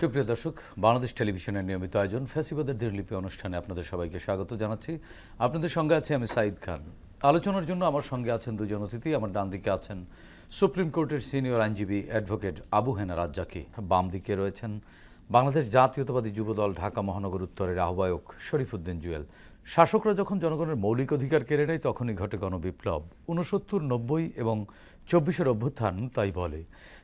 সুপ্রিয় দর্শক, বাংলাদেশ টেলিভিশনের নিয়মিত আয়োজন ফ্যাসিবাদের দিনলিপি অনুষ্ঠানে আপনাদের সবাইকে স্বাগত জানাচ্ছি। আপনাদের সঙ্গে আছে আমি সাঈদ খান। আলোচনার জন্য আমার সঙ্গে আছেন দুজন অতিথি। আমার ডান দিকে আছেন সুপ্রিম কোর্টের সিনিয়র আইনজীবী অ্যাডভোকেট আবু হেনা রাজ্জাকি। বাম দিকে রয়েছেন বাংলাদেশ জাতীয়তাবাদী যুবদল ঢাকা মহানগর উত্তরের আহ্বায়ক শরীফুদ্দিন জুয়েল। শাসকরা যখন জনগণের মৌলিক অধিকার কেড়ে নেয়, তখনই ঘটে গণবিপ্লব। ঊনসত্তর নব্বই এবং চব্বিশের অভ্যুত্থান তাই বলে।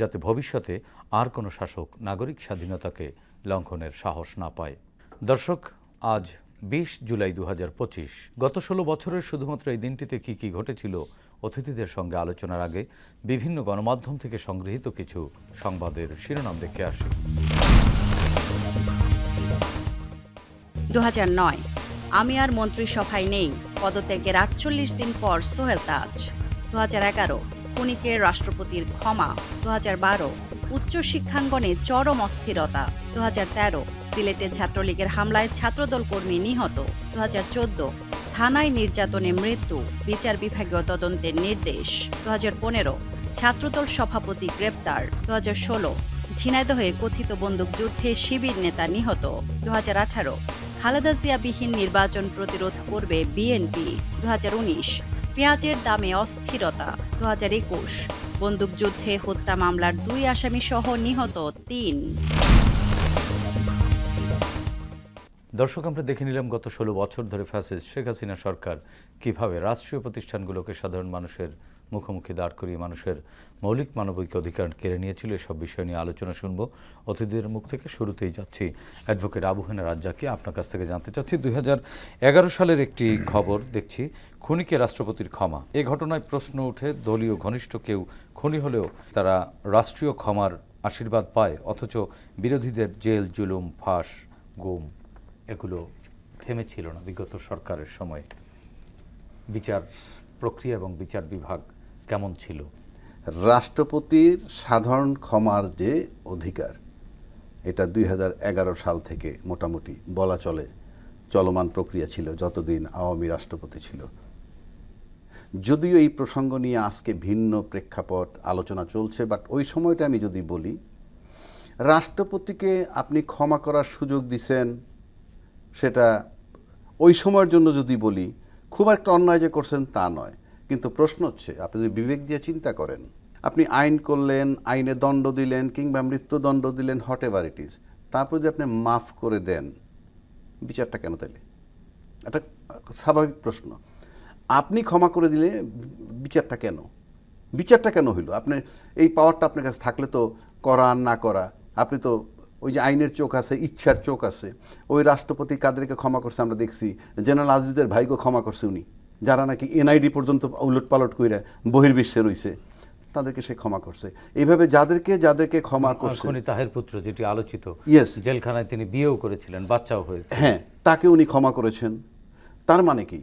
যাতে ভবিষ্যতে আর কোনো শাসক নাগরিক স্বাধীনতাকে লঙ্ঘনের সাহস না পায়। দর্শক, আজ বিশ জুলাই দু হাজার পঁচিশ। গত ষোলো বছরের শুধুমাত্র এই দিনটিতে কি কি ঘটেছিল অতিথিদের সঙ্গে আলোচনার আগে বিভিন্ন গণমাধ্যম থেকে সংগৃহীত কিছু সংবাদের শিরোনাম দেখে আসি। দু হাজার নয়, আমি আর মন্ত্রিসভায় নেই। পদত্যাগের আটচল্লিশ দিন পর সোহেল তাজ। দুহাজার এগারো হাজার রাষ্ট্রপতির ক্ষমা দু হাজার বারো। উচ্চ শিক্ষাঙ্গনে চরম অস্থিরতা দু হাজার তেরো। সিলেটের ছাত্রলীগের হামলায় ছাত্রদল কর্মী নিহত দু হাজার চোদ্দ। থানায় নির্যাতনে মৃত্যু, বিচার বিভাগীয় তদন্তের নির্দেশ দু হাজার পনেরো। ছাত্রদল সভাপতি গ্রেপ্তার দু হাজার ষোলো। ঝিনাইদহে কথিত বন্দুকযুদ্ধে শিবির নেতা নিহত দু হাজার আঠারো। খালেদা জিয়াবিহীন নির্বাচন প্রতিরোধ করবে বিএনপি দু হাজার উনিশ। পেঁয়াজের দামে অস্থিরতা। দু হাজার একুশ বন্দুকযুদ্ধে হত্যা মামলার দুই আসামি সহ নিহত তিন। দর্শক, আমরা দেখে নিলাম গত ষোলো বছর ধরে ফ্যাসিস্ট শেখ হাসিনা সরকার কীভাবে রাষ্ট্রীয় প্রতিষ্ঠানগুলোকে সাধারণ মানুষের মুখোমুখি দাঁড় করিয়ে মানুষের মৌলিক মানবিক অধিকার কেড়ে নিয়েছিল, এসব বিষয় নিয়ে আলোচনা শুনব। অতিথিদের মুখ থেকে শুরুতেই যাচ্ছি অ্যাডভোকেট আবুহেনা রাজ্জাকে আপনার কাছ থেকে জানতে চাচ্ছি, দুই হাজার এগারো সালের একটি খবর দেখছি, খুনিকে রাষ্ট্রপতির ক্ষমা। এ ঘটনায় প্রশ্ন উঠে, দলীয় ঘনিষ্ঠ কেউ খুনি হলেও তারা রাষ্ট্রীয় ক্ষমার আশীর্বাদ পায়, অথচ বিরোধীদের জেল, জুলুম, ফাঁস, গুম এগুলো থেমেছিল না বিগত সরকারের সময়। বিচার প্রক্রিয়া এবং বিচার বিভাগ কেমন ছিল? রাষ্ট্রপতির সাধারণ ক্ষমার যে অধিকার, এটা দুই হাজার এগারো সাল থেকে মোটামুটি বলা চলে, চলমান প্রক্রিয়া ছিল, যতদিন আওয়ামী রাষ্ট্রপতি ছিল। যদিও এই প্রসঙ্গ নিয়ে আজকে ভিন্ন প্রেক্ষাপট আলোচনা চলছে, বাট ওই সময়টা আমি যদি বলি, রাষ্ট্রপতিকে আপনি ক্ষমা করার সুযোগ দিছেন, সেটা ওই সময়ের জন্য যদি বলি, খুব একটা অন্যায় যে করছেন তা নয়। কিন্তু প্রশ্ন হচ্ছে, আপনি যদি বিবেক দিয়ে চিন্তা করেন, আপনি আইন করলেন, আইনে দণ্ড দিলেন কিংবা মৃত্যুদণ্ড দিলেন হট এভার ইট ইজ তারপর যদি আপনি মাফ করে দেন, বিচারটা কেন তাইলে? একটা স্বাভাবিক প্রশ্ন। আপনি ক্ষমা করে দিলে বিচারটা কেন? বিচারটা কেন হইল? আপনি এই পাওয়ারটা আপনার কাছে থাকলে তো করা না করা। আপনি তো ওই যে আইনের চোখ আছে, ইচ্ছার চোখ আছে। ওই রাষ্ট্রপতি কাদেরকে ক্ষমা করছে আমরা দেখছি, জেনারেল আজিজদের ভাইকে ক্ষমা করছে উনি। যারা নাকি এনআইডি পর্যন্ত উলট পালট কইরা বহির্বিশ্বে রইছে তাদেরকে সে ক্ষমা করছে। এইভাবে যাদেরকে যাদেরকে ক্ষমা করছে তাহের পুত্র যেটি আলোচিত ইয়েস জেলখানায় তিনি বিয়েও করেছিলেন বাচ্চাও হয়েছে। হ্যাঁ তাকে উনি ক্ষমা করেছেন। তার মানে কি?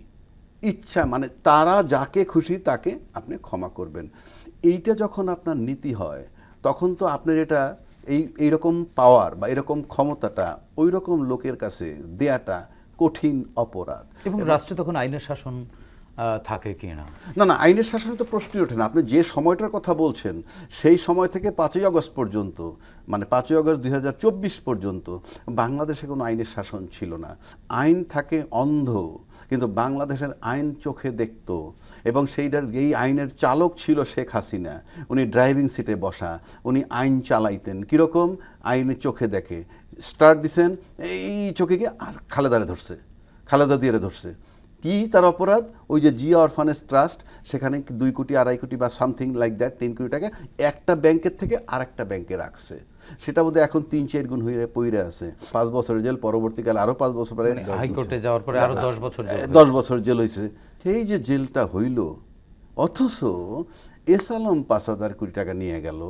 ইচ্ছা মানে তারা যাকে খুশি তাকে আপনি ক্ষমা করবেন। এইটা যখন আপনার নীতি হয় তখন তো আপনার এটা এই এইরকম পাওয়ার বা এরকম ক্ষমতাটা ওই রকম লোকের কাছে দেয়াটা কঠিন অপরাধ। এবং রাষ্ট্রে তখন আইনের শাসন থাকে কি না না না আইনের শাসনে তো প্রশ্নই ওঠে না। আপনি যে সময়টার কথা বলছেন, সেই সময় থেকে পাঁচই আগস্ট পর্যন্ত মানে পাঁচই আগস্ট দুই হাজার চব্বিশ পর্যন্ত বাংলাদেশে কোনো আইনের শাসন ছিল না। আইন থাকে অন্ধ, কিন্তু বাংলাদেশের আইন চোখে দেখত। এবং সেইটার এই আইনের চালক ছিল শেখ হাসিনা। উনি ড্রাইভিং সিটে বসা, উনি আইন চালাইতেন। কীরকম? আইনের চোখে দেখে। স্টার্ট দিছেন, এই চোখে গিয়ে আর খালেদারে ধরছে, খালেদা দিয়ে ধরছে। কি তার অপরাধ? ওই যে জিয়া অরফানেজ ট্রাস্ট সেখানে দুই কোটি আড়াই কোটি বা সামথিং লাইক দ্যাট তিন কোটি টাকা একটা ব্যাংকের থেকে আরেকটা ব্যাংকে রাখছে। সেটা বোধহয় এখন তিন চার গুণ হয়ে পইরে আছে। পাঁচ বছর জেল পরবর্তীকালে আরও পাঁচ বছর পরে মানে হাইকোর্টে যাওয়ার পরে আরও দশ বছর দশ বছর জেল হয়েছে সেই যে জেলটা হইল অথচ এস আলম পাঁচ হাজার কোটি টাকা নিয়ে গেল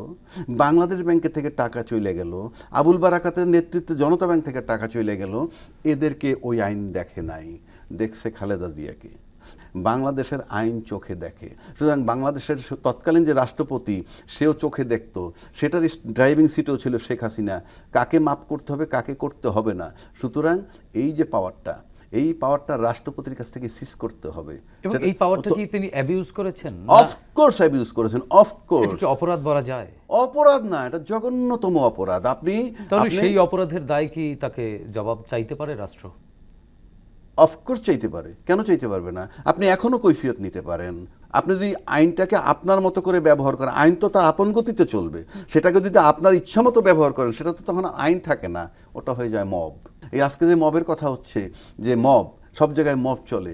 বাংলাদেশ ব্যাংকে থেকে টাকা চলে গেল আবুল বারাকাতের নেতৃত্বে জনতা ব্যাংক থেকে টাকা চলে গেল এদেরকে ওই আইন দেখে নাই। দেখছে খালেদা জিয়াকে। বাংলাদেশের আইন চোখে দেখে। সুতরাং বাংলাদেশের তৎকালীন যে রাষ্ট্রপতি সেও চোখে দেখতো। সেটার ড্রাইভিং সিটও ছিল শেখ হাসিনা। কাকে মাপ করতে হবে কাকে করতে হবে না। সুতরাং এই যে পাওয়ারটা এই পাওয়ারটা রাষ্ট্রপতির কাছ থেকে সিজ করতে হবে। এবং এই পাওয়ারটা কি তিনি অ্যাবিউজ করেছেন অফকোর্স অ্যাবিউজ করেছেন এটা অফকোর্স কি অপরাধ বলা যায়। অপরাধ না এটা জঘন্যতম অপরাধ। আপনি তাহলে আপনি- সেই অপরাধের দায় কি তাকে জবাব চাইতে পারে রাষ্ট্র? অফকোর্স চাইতে পারে। কেন চাইতে পারবে না? আপনি এখনও কৈফিয়ত নিতে পারেন। আপনি যদি আইনটাকে আপনার মতো করে ব্যবহার করেন, আইন তো তার আপন গতিতে চলবে। সেটাকে যদি আপনার ইচ্ছা মতো ব্যবহার করেন, সেটা তো তখন আইন থাকে না। ওটা হয়ে যায় মব। এই আজকে যে মবের কথা হচ্ছে, যে মব, সব জায়গায় মব চলে।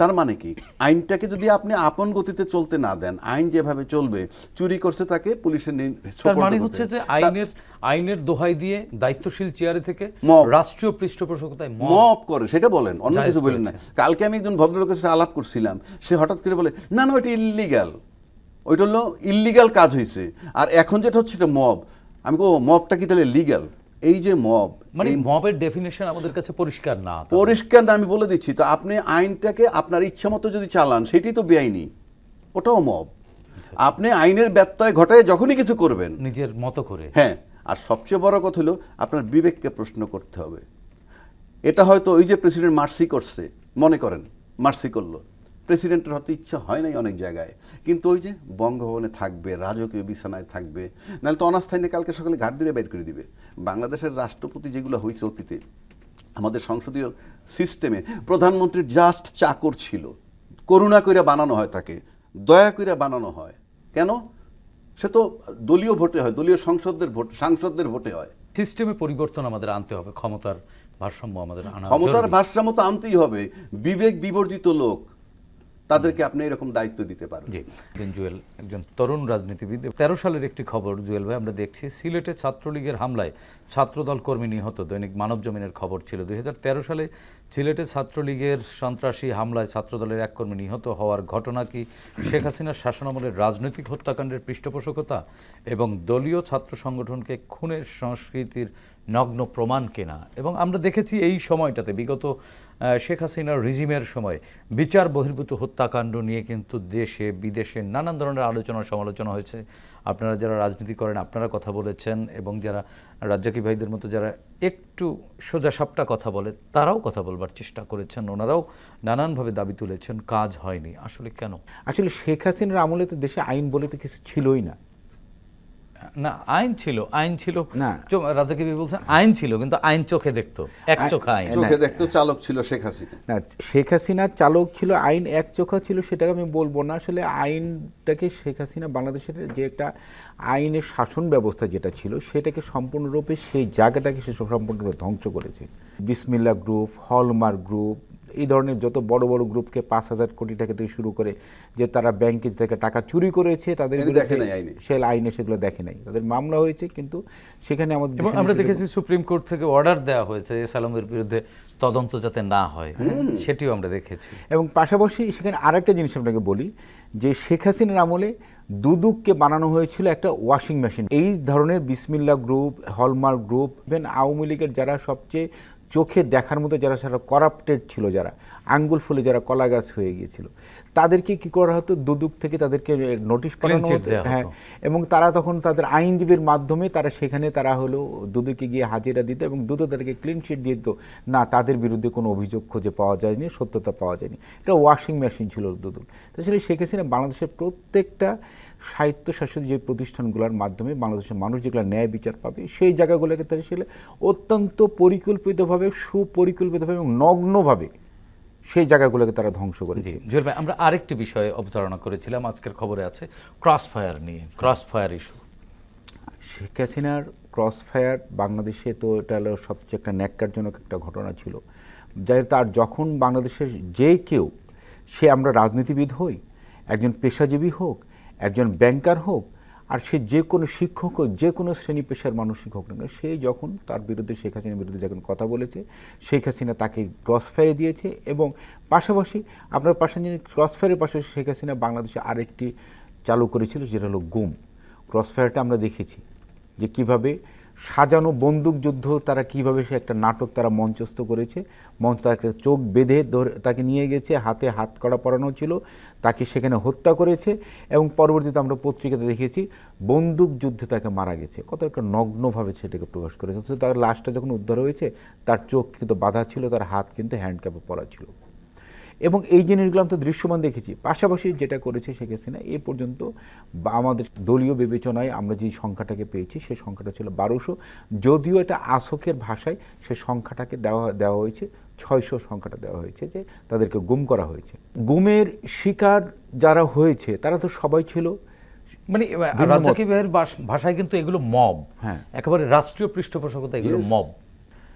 তার মানে কি? আইনটাকে যদি আপনি আপন গতিতে চলতে না দেন আইন যেভাবে চলবে চুরি করছে তাকে পুলিশের তার মানে হচ্ছে যে আইনের আইনের দোহাই দিয়ে দায়িত্বশীল চেয়ারে থেকে মব। রাষ্ট্রীয় পৃষ্ঠপোষকতায় মব। মপ করে সেটা বলেন অন্য কিছু বলেন না। কালকে আমি একজন ভদ্রলোকের সাথে আলাপ করছিলাম সে হঠাৎ করে বলে না না ওইটা ইল্লিগাল ওইটা হলো ইল্লিগাল কাজ হয়েছে আর এখন যেটা হচ্ছে এটা মব। আমি কো মবটা কি তাহলে লিগ্যাল এই যে মব মানে মবের ডেফিনেশন আমাদের কাছে পরিষ্কার না পরিষ্কার না আমি বলে দিচ্ছি তো আপনি আইনটাকে আপনার ইচ্ছা মতো যদি চালান সেটি তো বেআইনি। ওটাও মব আপনি আইনের ব্যত্যয় ঘটায় যখনই কিছু করবেন। নিজের মতো করে। হ্যাঁ আর সবচেয়ে বড় কথা হলো আপনার বিবেককে প্রশ্ন করতে হবে। এটা হয়তো ওই যে প্রেসিডেন্ট মার্সি করছে মনে করেন মার্সি করল। প্রেসিডেন্টের হয়তো ইচ্ছা হয় নাই অনেক জায়গায়। কিন্তু ওই যে বঙ্গভবনে থাকবে রাজকীয় বিছানায় থাকবে নাহলে তো অনাস্থায় নিয়ে কালকে সকালে ঘাট দিয়ে বের করে দিবে। বাংলাদেশের রাষ্ট্রপতি যেগুলো হয়েছে অতীতে আমাদের সংসদীয় সিস্টেমে প্রধানমন্ত্রীর জাস্ট চাকর ছিল। করুণা কইরা বানানো হয় তাকে দয়া কইরা বানানো হয়। কেন? সে তো দলীয় ভোটে হয় দলীয় সংসদদের ভোট সাংসদদের ভোটে হয়। সিস্টেমে পরিবর্তন আমাদের আনতে হবে ক্ষমতার ভারসাম্য আমাদের ক্ষমতার ভারসাম্য তো আনতেই হবে। বিবেক বিবর্জিত লোক তাদেরকে আপনি এরকম দায়িত্ব দিতে পারবেন জি জুয়েল, একজন তরুণ রাজনীতিবিদ। তেরো সালের একটি খবর জুয়েল ভাই, আমরা দেখছি, সিলেটে ছাত্রলীগের হামলায় ছাত্রদল কর্মী নিহত। দৈনিক মানব জমিনের খবর ছিল। দুই হাজার তেরো সালে সিলেটে ছাত্রলীগের সন্ত্রাসী হামলায় ছাত্রদলের এক কর্মী নিহত হওয়ার ঘটনা কি শেখ হাসিনার শাসনামলের রাজনৈতিক হত্যাকাণ্ডের পৃষ্ঠপোষকতা এবং দলীয় ছাত্র সংগঠনকে খুনের সংস্কৃতির নগ্ন প্রমাণ কেনা? এবং আমরা দেখেছি এই সময়টাতে, বিগত শেখ হাসিনার রিজিমের সময়, বিচার বহির্ভূত হত্যাকাণ্ড নিয়ে কিন্তু দেশে, বিদেশে নানান ধরনের আলোচনা সমালোচনা হয়েছে। আপনারা যারা রাজনীতি করেন, আপনারা কথা বলেছেন এবং যারা রাজ্জাকি ভাইদের মতো যারা একটু সোজা সাপটা কথা বলে, তারাও কথা বলবার চেষ্টা করেছেন। ওনারাও নানানভাবে দাবি তুলেছেন, কাজ হয়নি। আসলে কেন? আসলে শেখ হাসিনার আমলে তো দেশে আইন বলে তো কিছু ছিলই না। না আইন ছিল আইন ছিল। না। ভাই বলছেন? আইন ছিল কিন্তু আইন চোখে দেখতো এক আই- আইন। চোখে দেখতো চালক ছিল শেখ হাসিনা। না শেখ হাসিনার চালক ছিল আইন এক চোখা ছিল সেটাকে আমি বলব না। আসলে আইনটাকে শেখ হাসিনা বাংলাদেশের যে একটা আইনের শাসন ব্যবস্থা যেটা ছিল সেটাকে সম্পূর্ণরূপে সেই জায়গাটাকে সে সম্পূর্ণরূপে ধ্বংস করেছে। বিসমিল্লা গ্রুপ হলমার্ক গ্রুপ এই ধরনের যত বড় বড় গ্রুপকে পাঁচ হাজার কোটি টাকা থেকে শুরু করে যে তারা ব্যাংকে থেকে টাকা চুরি করেছে তাদের এটা দেখে নাই আইনে। সে আইনে সেগুলো দেখে নাই। তাদের মামলা হয়েছে কিন্তু সেখানে আমাদের আমরা দেখেছি সুপ্রিম কোর্ট থেকে অর্ডার দেওয়া হয়েছে এস আলমের বিরুদ্ধে তদন্ত যাতে না হয়। সেটিও আমরা দেখেছি। এবং পাশাপাশি সেখানে আরেকটা জিনিস আপনাকে বলি যে শেখ হাসিনার আমলে দুদুককে বানানো হয়েছিল একটা ওয়াশিং মেশিন এই ধরনের Bismillah group Hallmark group even Awami লীগের যারা সবচেয়ে চোখে দেখার মতো যারা সারা করাপ্টেড ছিল যারা আঙ্গুল ফুলে যারা কলা গাছ হয়ে গিয়েছিল তাদেরকে কি করা হতো? দুদুক থেকে তাদেরকে নোটিশ পাঠানো হতো? হ্যাঁ এবং তারা তখন তাদের আইনজীবীর মাধ্যমে তারা সেখানে তারা হলো দুদুকে গিয়ে হাজিরা দিত এবং দুদু তাদেরকে ক্লিন শিট দিয়ে দিত। না তাদের বিরুদ্ধে কোনো অভিযোগ খুঁজে পাওয়া যায়নি সত্যতা পাওয়া যায়নি। এটা ওয়াশিং মেশিন ছিল দুদুল তাছাড়া শেখ হাসিনা বাংলাদেশের প্রত্যেকটা স্বায়ত্তশাসিত যে প্রতিষ্ঠানগুলোর মাধ্যমে বাংলাদেশের মানুষ যেগুলো ন্যায় বিচার পাবে সেই জায়গাগুলোকে তারা সেটা অত্যন্ত পরিকল্পিতভাবে সুপরিকল্পিতভাবে এবং নগ্নভাবে সেই জায়গাগুলোকে তারা ধ্বংস করেছে জি জুয়েল ভাই আমরা আরেকটি বিষয়ে অবতারণা করেছিলাম আজকের খবরে আছে ক্রস ফায়ার নিয়ে ক্রস ফায়ার ইস্যু শেখ হাসিনার ক্রস ফায়ার বাংলাদেশে তো এটা হলো সবচেয়ে একটা ন্যাক্কারজনক একটা ঘটনা ছিল। যাই তার যখন বাংলাদেশের যে কেউ সে আমরা রাজনীতিবিদ হই একজন পেশাজীবী হোক একজন ব্যাংকার হোক আর সে যে কোনো শিক্ষক হোক যে কোনো শ্রেণি পেশার মানসিক হোক না কেন, সে যখন তার বিরুদ্ধে শেখ হাসিনার বিরুদ্ধে যখন কথা বলেছে শেখ হাসিনা তাকে ক্রস ফায়ারে দিয়েছে এবং পাশাপাশি আপনার পাশাপাশি ক্রস ফায়ারের পাশাপাশি শেখ হাসিনা বাংলাদেশে আরেকটি চালু করেছিল যেটা হলো গুম। ক্রস ফায়ারটা আমরা দেখেছি যে কীভাবে সাজানো বন্দুক যুদ্ধ, তারা কীভাবে সে একটা নাটক তারা মঞ্চস্থ করেছে, মঞ্চ তাকে চোখ বেঁধে ধরে, তাকে নিয়ে গেছে, হাতে হাত কড়া পরানো ছিল, তাকে সেখানে হত্যা করেছে এবং পরবর্তীতে আমরা পত্রিকাতে দেখেছি বন্দুক যুদ্ধে তাকে মারা গেছে। কত একটা নগ্নভাবে সেটাকে প্রকাশ করেছে। তার লাশটা যখন উদ্ধার হয়েছে, তার চোখ কিন্তু বাধা ছিল, তার হাত কিন্তু হ্যান্ডক্যাপে পরা ছিল। এবং এই জিনিসগুলো আমি তো দৃশ্যমান দেখেছি পাশাপাশি যেটা করেছে শেখ হাসিনা এ পর্যন্ত বা আমাদের দলীয় বিবেচনায় আমরা যে সংখ্যাটাকে পেয়েছি সেই সংখ্যাটা ছিল বারোশো যদিও এটা আসকের ভাষায় সে সংখ্যাটাকে দেওয়া দেওয়া হয়েছে ছয়শো সংখ্যাটা দেওয়া হয়েছে যে তাদেরকে গুম করা হয়েছে। গুমের শিকার যারা হয়েছে তারা তো সবাই ছিল। মানে ভিন্ন রাজ্জাকি ভাইয়ের ভাষায় কিন্তু এগুলো মব। হ্যাঁ। একেবারে রাষ্ট্রীয় পৃষ্ঠপোষকতা এগুলো মব।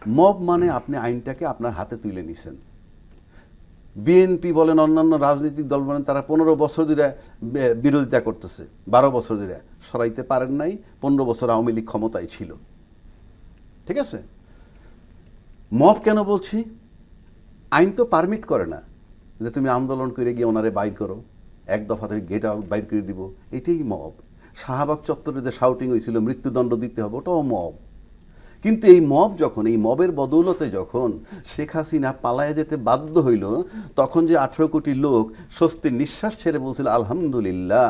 মব মানে আপনি আইনটাকে আপনার হাতে তুলে নিছেন। বিএনপি বলেন, অন্যান্য রাজনৈতিক দল বলেন, তারা পনেরো বছর ধরে বিরোধিতা করতেছে, বারো বছর ধরে। সরাইতে পারেন নাই, পনেরো বছর আওয়ামী লীগ ক্ষমতায় ছিল। ঠিক আছে? মব কেন বলছি? আইন তো পারমিট করে না যে তুমি আন্দোলন করে গিয়ে ওনারে বাইর করো, এক দফা থেকে গেট আউট বাইর করে দিব। এটাই মব। শাহবাগ চত্বরে যে শাউটিং হয়েছিল, মৃত্যুদণ্ড দিতে হবে, ওটাও মব। কিন্তু এই মব যখন, এই মবের বদৌলতে যখন শেখ হাসিনা পালায় যেতে বাধ্য হইল, তখন যে আঠেরো কোটি লোক স্বস্তির নিঃশ্বাস ছেড়ে বলছিল, আলহামদুলিল্লাহ,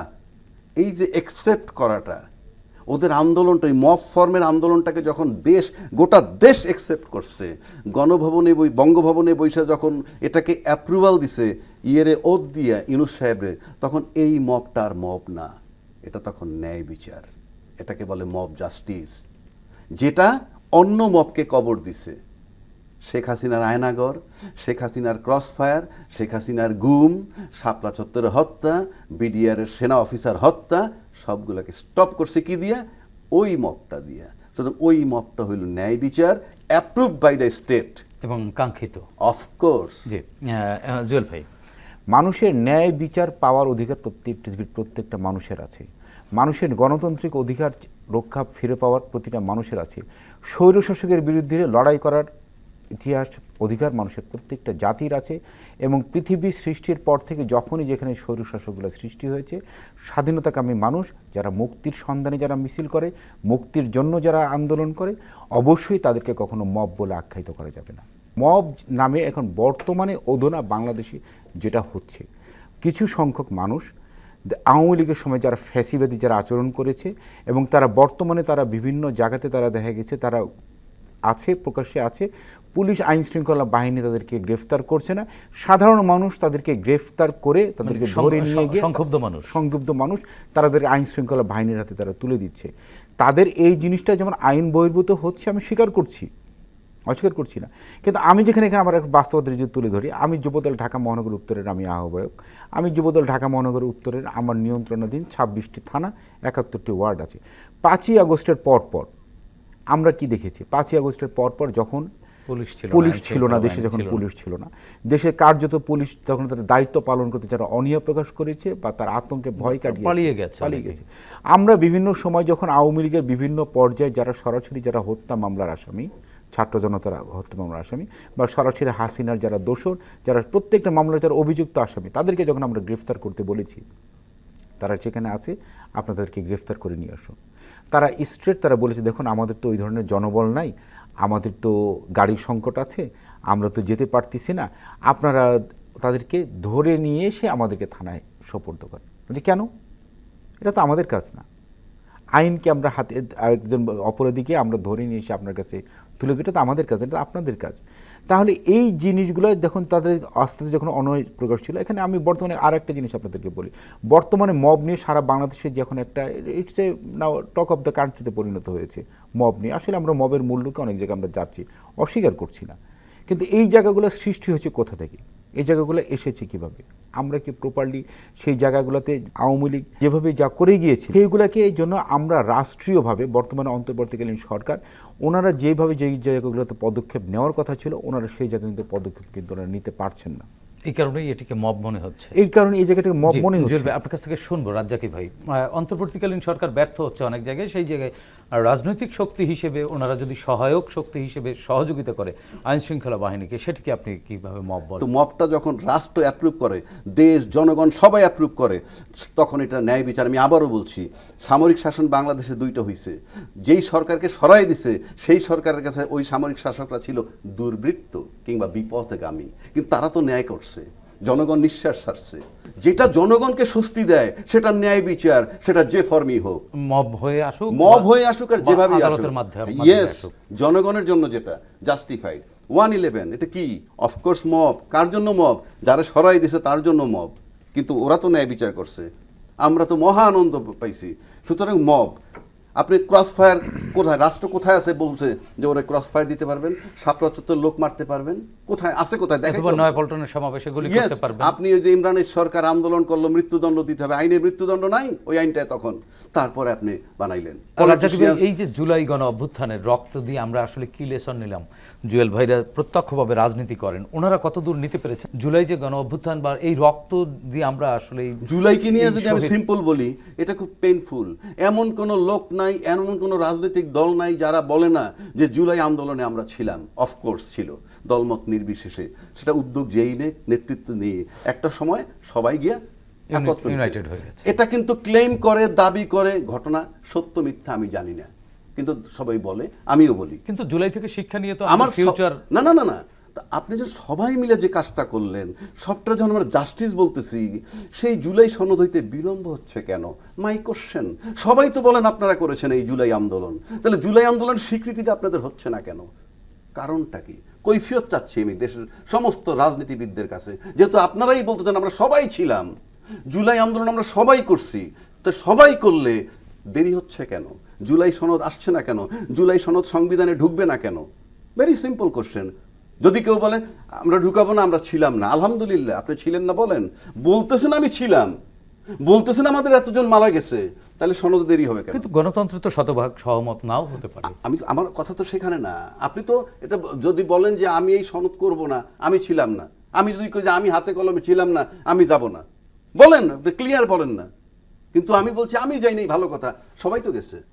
এই যে একসেপ্ট করাটা, ওদের আন্দোলনটা, এই মব ফর্মের আন্দোলনটাকে যখন দেশ, গোটা দেশ একসেপ্ট করছে, গণভবনে বই, বঙ্গভবনে বৈশা যখন এটাকে অ্যাপ্রুভাল দিছে, ইয়েরে ওদ দিয়া ইনুস সাহেবরে, তখন এই মবটা আর মব না, এটা তখন ন্যায় বিচার, এটাকে বলে মব জাস্টিস যেটা অন্য মবকে কবর দিছে। শেখ হাসিনার আয়নাগর শেখ হাসিনার ক্রসফায়ার শেখ হাসিনার গুম শাপলা চত্বরের হত্যা বিডিআরের সেনা অফিসার হত্যা সবগুলোকে স্টপ করছে কি দিয়া? ওই মবটা দিয়া। সুতরাং ওই মবটা হইল ন্যায় বিচার অ্যাপ্রুভ বাই দ্য স্টেট এবং কাঙ্ক্ষিত। অফকোর্স জি জুয়েল ভাই। মানুষের ন্যায় বিচার পাওয়ার অধিকার প্রত্যেক পৃথিবীর প্রত্যেকটা মানুষের আছে। মানুষের গণতান্ত্রিক অধিকার রক্ষা ফিরে পাওয়ার প্রতিটা মানুষের আছে। স্বৈরশাসকের বিরুদ্ধে লড়াই করার ইতিহাস, অধিকার মানুষের প্রত্যেকটা জাতির আছে এবং পৃথিবী সৃষ্টির পর থেকে যখনই যেখানে স্বৈরশাসকগুলো সৃষ্টি হয়েছে, স্বাধীনতাকামী মানুষ যারা মুক্তির সন্ধানে যারা মিছিল করে, মুক্তির জন্য যারা আন্দোলন করে, অবশ্যই তাদেরকে কখনো মব বলে আখ্যায়িত করা যাবে না। মব নামে এখন বর্তমানে অধুনা বাংলাদেশে যেটা হচ্ছে, কিছু সংখ্যক মানুষ আওয়ামী লীগের সময় যারা ফ্যাসিবাদী যারা আচরণ করেছে এবং তারা বর্তমানে তারা বিভিন্ন জায়গাতে তারা দেখা গেছে তারা আছে প্রকাশ্যে আছে। পুলিশ আইন শৃঙ্খলা বাহিনী তাদেরকে গ্রেফতার করছে না। সাধারণ মানুষ তাদেরকে গ্রেফতার করে তাদেরকে সং- ধরে নিয়ে গিয়ে সংক্ষুব্ধ মানুষ। সংক্ষুব্ধ মানুষ তাদের আইন শৃঙ্খলা বাহিনীর হাতে তারা তুলে দিচ্ছে। তাদের এই জিনিসটা যেমন আইন বহির্ভূত হচ্ছে আমি স্বীকার করছি। অস্বীকার করছি না। কিন্তু আমি যেখানে এখানে আমার বাস্তবতা যদি তুলে ধরি আমি যুবদল ঢাকা মহানগর উত্তরের আমি আহ্বায়ক। আমি যুবদল ঢাকা মহানগর উত্তরের আমার নিয়ন্ত্রণাধীন ছাব্বিশটি থানা একাত্তরটি ওয়ার্ড আছে। পাঁচই আগস্টের পর পর আমরা কি দেখেছি? পাঁচই আগস্টের পর পর যখন পুলিশ ছিল পুলিশ ছিল না দেশে যখন পুলিশ ছিল না। দেশে কার্যত পুলিশ তখন তাদের দায়িত্ব পালন করতে যারা অনীহা প্রকাশ করেছে বা তার আতঙ্কে ভয় কাটিয়ে পালিয়ে গেছে পালিয়ে গেছে। আমরা বিভিন্ন সময় যখন আওয়ামী লীগের বিভিন্ন পর্যায়ে যারা সরাসরি যারা হত্যা মামলার আসামি ছাত্র জনতার হত্যা মামলার আসামি বা সরাসরি হাসিনার যারা দোষর, যারা প্রত্যেকটা মামলার যারা অভিযুক্ত আসামি, তাদেরকে যখন আমরা গ্রেফতার করতে বলেছি, তারা যেখানে আছে, আপনাদেরকে গ্রেফতার করে নিয়ে আসুন। তারা স্ট্রেট তারা বলেছে, দেখুন, আমাদের তো ওই ধরনের জনবল নাই, আমাদের তো গাড়ির সংকট আছে, আমরা তো যেতে পারতেছি না। আপনারা তাদেরকে ধরে নিয়ে এসে আমাদেরকে থানায় সোপর্দ করেন। কেন? এটা তো আমাদের কাজ না। আইনকে আমরা হাতে একজন অপরাধীকে আমরা ধরে নিয়ে এসে আপনার কাছে তুলে এটা তো আমাদের কাজ, এটা আপনাদের কাজ। তাহলে এই জিনিসগুলো যখন তাদের আস্তে যখন অনয় প্রকাশ ছিল, এখানে আমি বর্তমানে আর একটা জিনিস আপনাদেরকে বলি। বর্তমানে মব নিয়ে সারা বাংলাদেশে যখন একটা it's a now talk of the কান্ট্রিতে পরিণত হয়েছে মব নিয়ে। আসলে আমরা মবের মূল্যকে অনেক জায়গায় আমরা যাচ্ছি, অস্বীকার করছি না। কিন্তু এই জায়গাগুলো সৃষ্টি হয়েছে কোথা থেকে? এই জায়গাগুলো এসেছে কীভাবে? আমরা কি প্রপারলি সেই জায়গাগুলোতে আওয়ামী লীগ যেভাবে যা করে গিয়েছে, সেইগুলোকে এই জন্য আমরা রাষ্ট্রীয়ভাবে বর্তমানে অন্তর্বর্তীকালীন সরকার, ওনারা যেভাবে যেই জায়গাগুলোতে পদক্ষেপ নেওয়ার কথা ছিল, ওনারা সেই জায়গা কিন্তু পদক্ষেপ কিন্তু ওনারা নিতে পারছেন না। এই কারণেই এটিকে মব মনে হচ্ছে। এই কারণে এই জায়গাটাকে মব মনে হচ্ছে। আপনার কাছ থেকে শুনব রাজ্জাকি ভাই। অন্তর্বর্তীকালীন সরকার ব্যর্থ হচ্ছে অনেক জায়গায় সেই জায়গায় আর রাজনৈতিক শক্তি হিসেবে ওনারা যদি সহায়ক শক্তি হিসেবে সহযোগিতা করে আইন শৃঙ্খলা বাহিনীকে সেটিকে আপনি কীভাবে মব তো বলেন মবটা যখন রাষ্ট্র অ্যাপ্রুভ করে দেশ জনগণ সবাই অ্যাপ্রুভ করে তখন এটা ন্যায় বিচার। আমি আবারও বলছি সামরিক শাসন বাংলাদেশে দুইটা হইছে। যেই সরকারকে সরাই দিছে সেই সরকারের কাছে ওই সামরিক শাসকরা ছিল দুর্বৃত্ত কিংবা বিপথগামী। কিন্তু তারা তো ন্যায় করছে। জনগণ নিঃশ্বাস ছাড়ছে যেটা জনগণকে স্বস্তি দেয় সেটা ন্যায় বিচার সেটা যে ফর্মই হোক। মব হয়ে আসুক মব হয়ে আসুক আর বা যেভাবেই আসুক। ইয়েস জনগণের জন্য যেটা জাস্টিফাইড ওয়ান ইলেভেন এটা কি? Of course mob. কার জন্য মব? যারা সরাই দিছে তার জন্য মব। কিন্তু ওরা তো ন্যায় বিচার করছে। আমরা তো মহা আনন্দ পাইছি। সুতরাং মব। আপনি ক্রস ফায়ার কোথায়? রাষ্ট্র কোথায় আছে বলছে যে ওরা ক্রস ফায়ার দিতে পারবেন? সাপলা চত্বর লোক মারতে পারবেন? কোথায়? আছে কোথায়? দেখেন নয় পল্টনের সমাবেশে গুলি করতে পারবেন। আপনি ওই যে ইমরানের সরকার আন্দোলন করল মৃত্যুদণ্ড দিতে হবে। আইনে মৃত্যুদণ্ড নাই ওই আইনটা তখন। তারপরে আপনি বানাইলেন। এই যে জুলাই গণ অভ্যুত্থানের রক্ত দিয়ে আমরা আসলে কি লেসন নিলাম? জুয়েল ভাইরা প্রত্যক্ষভাবে রাজনীতি করেন। ওনারা কতদূর নিতে পেরেছেন? জুলাই যে গণ অভ্যুত্থান বা এই রক্ত দিয়ে আমরা আসলে জুলাইকে নিয়ে যদি আমি সিম্পল বলি এটা খুব পেইনফুল এমন কোনো লোক নাই এমন কোনো রাজনৈতিক দল নাই যারা বলে না যে জুলাই আন্দোলনে আমরা ছিলাম। অফকোর্স ছিল। দলমত নির্বিশেষে। সেটা উদ্যোগ যেই নে নেতৃত্ব নিয়ে। একটা সময় সবাই গিয়া হয়ে গেছে। এটা কিন্তু ক্লেম করে দাবি করে ঘটনা সত্য মিথ্যা আমি জানি না। কিন্তু সবাই বলে আমিও বলি। কিন্তু জুলাই থেকে শিক্ষা নিয়ে তো আমার আমার ফিউচার না না না না। তা আপনি যে সবাই মিলে যে কাজটা করলেন, সবটা যখন আমরা জাস্টিস বলতেছি, সেই জুলাই সনদ হইতে বিলম্ব হচ্ছে কেন? মাই কোশ্চেন সবাই তো বলেন আপনারা করেছেন এই জুলাই আন্দোলন। তাহলে জুলাই আন্দোলন স্বীকৃতিটা আপনাদের হচ্ছে না কেন? কারণটা কি? কৈফিয়ত চাচ্ছি আমি দেশের সমস্ত রাজনীতিবিদদের কাছে। যেহেতু আপনারাই বলতেছেন আমরা সবাই ছিলাম। জুলাই আন্দোলন আমরা সবাই করছি। তো সবাই করলে দেরি হচ্ছে কেন? জুলাই সনদ আসছে না কেন? জুলাই সনদ সংবিধানে ঢুকবে না কেন? ভেরি সিম্পল কোশ্চেন যদি কেউ বলে আমরা ঢুকাবো না আমরা ছিলাম না। আলহামদুলিল্লাহ আপনি ছিলেন না বলেন। বলতেছেন আমি ছিলাম। বলতেছেন আমাদের এতজন মারা গেছে। তাহলে সনদ দেরি হবে কেন? কিন্তু গণতন্ত্র তো শতভাগ সহমত নাও হতে পারে। আমি আমার কথা তো সেখানে না। আপনি তো এটা যদি বলেন যে আমি এই সনদ করব না আমি ছিলাম না। আমি যদি কই যে আমি হাতে কলমে ছিলাম না আমি যাব না। বলেন ক্লিয়ার বলেন না। কিন্তু আমি বলছি আমি যাইনি ভালো কথা। সবাই তো গেছে।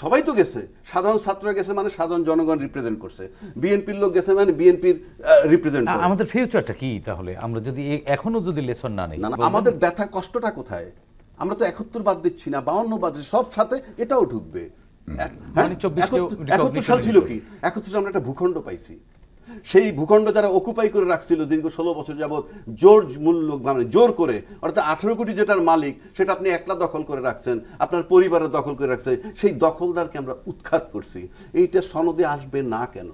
সবাই তো গেছে। সাধারণ ছাত্ররা গেছে মানে সাধারণ জনগণ রিপ্রেজেন্ট করছে। বিএনপির লোক গেছে মানে বিএনপির রিপ্রেজেন্ট আমাদের ফিউচারটা কি তাহলে? আমরা যদি এখনও যদি লেসন না নেই আমাদের ব্যথা কষ্টটা কোথায়? আমরা তো একাত্তর বাদ দিচ্ছি না বাউন্ন বাদ দিচ্ছি সব সাথে এটাও ঢুকবে। হ্যাঁ? মানে 24 কেও একাত্তর- সাল ছিল কি? একাত্তর আমরা একটা ভূখণ্ড পাইছি। সেই ভূখণ্ড যারা অকুপাই করে রাখছিল দীর্ঘ ষোলো বছর যাবৎ জোর মূল্য মানে জোর করে অর্থাৎ আঠেরো কোটি যেটার মালিক সেটা আপনি একলা দখল করে রাখছেন আপনার পরিবারের দখল করে রাখছেন সেই দখলদারকে আমরা উৎখাত করছি। এইটা সনদে আসবে না কেন?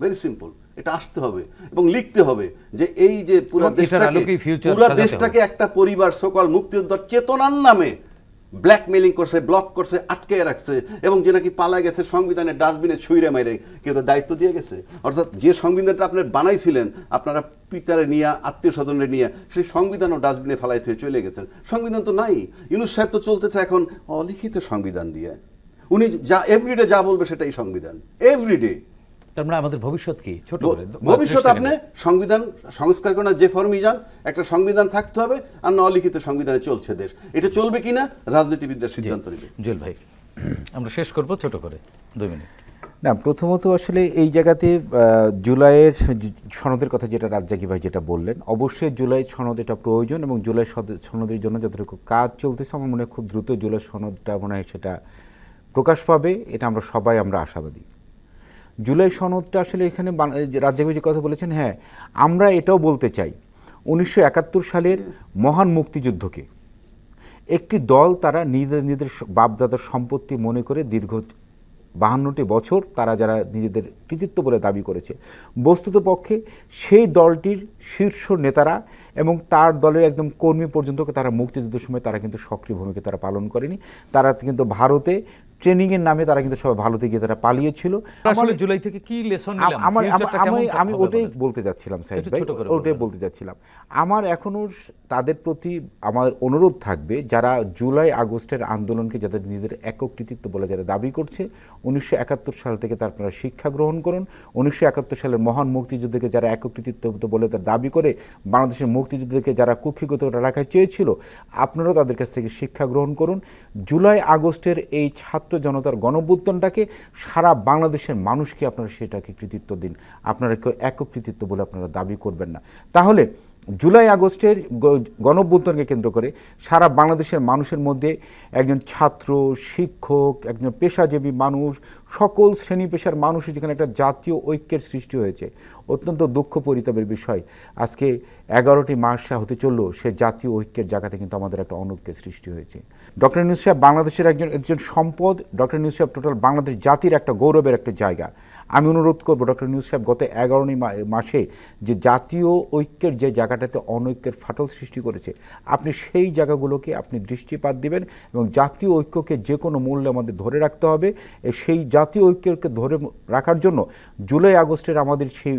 ভেরি সিম্পল এটা আসতে হবে এবং লিখতে হবে যে এই যে পুরো দেশটাকে পুরো দেশটাকে একটা পরিবার সকল মুক্তিযোদ্ধার চেতনার নামে ব্ল্যাকমেলিং করছে ব্লক করছে, আটকে রাখছে, এবং যে নাকি পালা গেছে, সংবিধানের ডাস্টবিনে ছুঁড়ে মেরে কেউ দায়িত্ব দিয়ে গেছে। অর্থাৎ যে সংবিধানটা আপনি বানাইছিলেন, আপনারা পিতারে নিয়ে, আত্মীয় স্বজনের নিয়ে, সেই সংবিধানও ডাস্টবিনে ফেলাইতে চলে গেছেন। সংবিধান তো নাই। ইউনুস সাহেব তো চলতেছে এখন অলিখিত সংবিধান দিয়ে। উনি যা এভরিডে যা বলবে সেটাই সংবিধান। এভরিডে তার মানে আমাদের ভবিষ্যৎ কি? ছোট করে। ভবিষ্যৎ আপনি সংবিধান সংস্কার করার যে ফর্মই যান একটা সংবিধান থাকতে হবে আর না অলিখিত সংবিধানে চলছে দেশ। এটা চলবে কিনা রাজনীতিবিদরা সিদ্ধান্ত নেবে। জুয়েল ভাই আমরা শেষ করব ছোট করে দুই মিনিট। না প্রথমত আসলে এই জায়গাতে জুলাইয়ের সনদের কথা যেটা রাজ্জাকি ভাই যেটা বললেন অবশ্যই জুলাই সনদ এটা প্রয়োজন এবং জুলাই সনদের জন্য যতটুকু কাজ চলতেছে আমার মনে হয় খুব দ্রুত জুলাই সনদটা মনে হয় সেটা প্রকাশ পাবে এটা আমরা সবাই আমরা আশাবাদী। জুলাই সনদটা আসলে এখানে ভাই যে কথা বলেছেন হ্যাঁ আমরা এটাও বলতে চাই। উনিশশো একাত্তর সালের মহান মুক্তিযুদ্ধকে একটি দল তারা নিজেদের নিজেদের বাপদাদার সম্পত্তি মনে করে দীর্ঘ বাহান্নটি বছর তারা যারা নিজেদের কৃতিত্ব বলে দাবি করেছে, বস্তুত পক্ষে সেই দলটির শীর্ষ নেতারা এবং তার দলের একদম কর্মী পর্যন্ত তারা মুক্তিযুদ্ধের সময় তারা কিন্তু সক্রিয় ভূমিকা তারা পালন করেনি। তারা কিন্তু ভারতে ট্রেনিং এর নামে তারা কিন্তু সবাই ভারতে গিয়ে তারা পালিয়েছিল। আসলে জুলাই থেকে কি লেসন নিলাম? আমার আমি আমি ওটাই বলতে যাচ্ছিলাম সাইদ ভাই। ওটাই বলতে যাচ্ছিলাম। আমার এখনও তাদের প্রতি আমার অনুরোধ থাকবে যারা জুলাই আগস্টের আন্দোলনকে যাদের নিজেদের একক কৃতিত্ব বলে যারা দাবি করছে উনিশশো একাত্তর সাল থেকে তার আপনারা শিক্ষা গ্রহণ করুন। উনিশশো একাত্তর সালের মহান মুক্তিযুদ্ধকে যারা একক কৃতিত্ব বলে তার দাবি করে বাংলাদেশের মুক্তিযুদ্ধকে যারা কুক্ষিগত রাখা চেয়েছিল আপনারাও তাদের কাছ থেকে শিক্ষা গ্রহণ করুন। জুলাই আগস্টের এই ছাত্র জনতার গণবুদ্ধনটাকে সারা বাংলাদেশের মানুষকে আপনারা সেটাকে কৃতিত্ব দিন। আপনারা কেউ একক কৃতিত্ব বলে আপনারা দাবি করবেন না। তাহলে জুলাই আগস্টের গণভ্যুত্থানকে কেন্দ্র করে সারা বাংলাদেশের মানুষের মধ্যে একজন ছাত্র, শিক্ষক, একজন পেশাজীবী মানুষ, সকল শ্রেণি পেশার মানুষের যেখানে একটা জাতীয় ঐক্যের সৃষ্টি হয়েছে, অত্যন্ত দুঃখ পরিতাপের বিষয়। আজকে এগারোটি মাস হতে চলল সে জাতীয় ঐক্যের জায়গাতে কিন্তু আমাদের একটা অনৈক্যের সৃষ্টি হয়েছে। ডক্টর ইউনুস সাহেব বাংলাদেশের একজন একজন সম্পদ, ডক্টর ইউনুস সাহেব টোটাল বাংলাদেশ জাতির একটা গৌরবের একটা জায়গা। আমি অনুরোধ করব ডক্টর নিউজ সাহেব গত এগারোটি মাসে যে জাতীয় ঐক্যের যে জায়গাটাতে অনৈক্যের ফাটল সৃষ্টি করেছে আপনি সেই জায়গাগুলোকে আপনি দৃষ্টিপাত দিবেন এবং জাতীয় ঐক্যকে যে কোনো মূল্যে আমাদের ধরে রাখতে হবে। সেই জাতীয় ঐক্যকে ধরে রাখার জন্য জুলাই আগস্টের আমাদের সেই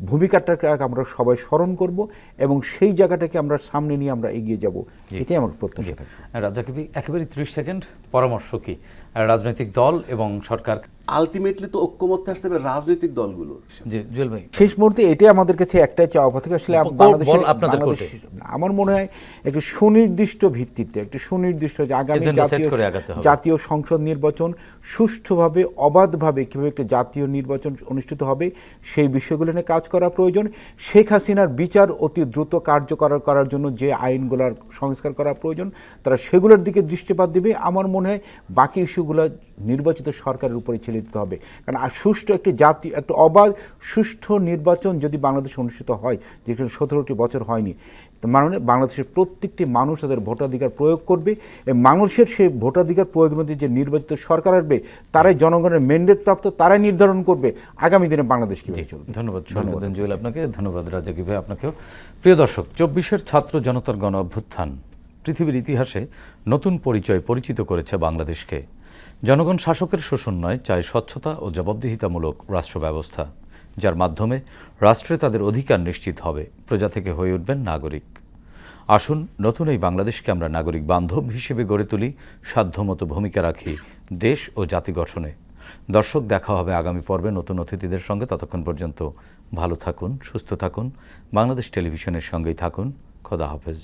ভূমিকাটাকে আমরা সবাই স্মরণ করব এবং সেই জায়গাটাকে আমরা সামনে নিয়ে আমরা এগিয়ে যাব। এটাই আমার প্রত্যাশা। থাকবে রাজা কবি একেবারে ত্রিশ সেকেন্ড পরামর্শ কি? রাজনৈতিক দল এবং সরকার। আলটিমেটলি তো ঐক্যমত্যে আসতে হবে রাজনৈতিক দলগুলো জুয়েল ভাই। শেষ মুহূর্তে এটাই আমাদের কাছে একটাই চাওয়া পাথর আসলে। আমার মনে হয় একটি সুনির্দিষ্ট ভিত্তিতে একটি সুনির্দিষ্ট যে আগামী জাতীয় সংসদ নির্বাচন সুষ্ঠুভাবে অবাধভাবে কীভাবে একটি জাতীয় নির্বাচন অনুষ্ঠিত হবে সেই বিষয়গুলো নিয়ে কাজ করা প্রয়োজন। শেখ হাসিনার বিচার অতি দ্রুত কার্যকর করার জন্য যে আইনগুলোর সংস্কার করা প্রয়োজন তারা সেগুলোর দিকে দৃষ্টিপাত দিবে। আমার মনে হয় বাকি ইস্যুগুলো নির্বাচিত সরকারের উপরে ছেড়ে দিতে হবে। কারণ আর সুষ্ঠু একটি জাতি একটা অবাধ সুষ্ঠু নির্বাচন যদি বাংলাদেশে অনুষ্ঠিত হয় যেখানে সতেরোটি বছর হয়নি মানে বাংলাদেশের প্রত্যেকটি মানুষ তাদের ভোটাধিকার প্রয়োগ করবে এবং মানুষের সেই ভোটাধিকার প্রয়োগের মধ্যে যে নির্বাচিত সরকার আসবে তারাই জনগণের ম্যান্ডেট প্রাপ্ত তারাই নির্ধারণ করবে আগামী দিনে বাংলাদেশ কীভাবে চলবে। ধন্যবাদ ধন্যবাদ। জুয়েল আপনাকে ধন্যবাদ রাজাকি ভাই আপনাকেও। প্রিয় দর্শক চব্বিশের ছাত্র জনতার গণ অভ্যুত্থান পৃথিবীর ইতিহাসে নতুন পরিচয় পরিচিত করেছে বাংলাদেশকে। জনগণ শাসকের শোষণ নয়, চায় স্বচ্ছতা ও জবাবদিহিতামূলক রাষ্ট্র ব্যবস্থা যার মাধ্যমে রাষ্ট্রে তাদের অধিকার নিশ্চিত হবে, প্রজা থেকে হয়ে উঠবেন নাগরিক। আসুন, নতুন এই বাংলাদেশকে আমরা নাগরিক বান্ধব হিসেবে গড়ে তুলি, সাধ্যমতো ভূমিকা রাখি দেশ ও জাতি গঠনে। দর্শক, দেখা হবে আগামী পর্বে নতুন অতিথিদের সঙ্গে। ততক্ষণ পর্যন্ত ভালো থাকুন, সুস্থ থাকুন, বাংলাদেশ টেলিভিশনের সঙ্গেই থাকুন। খোদা হাফেজ।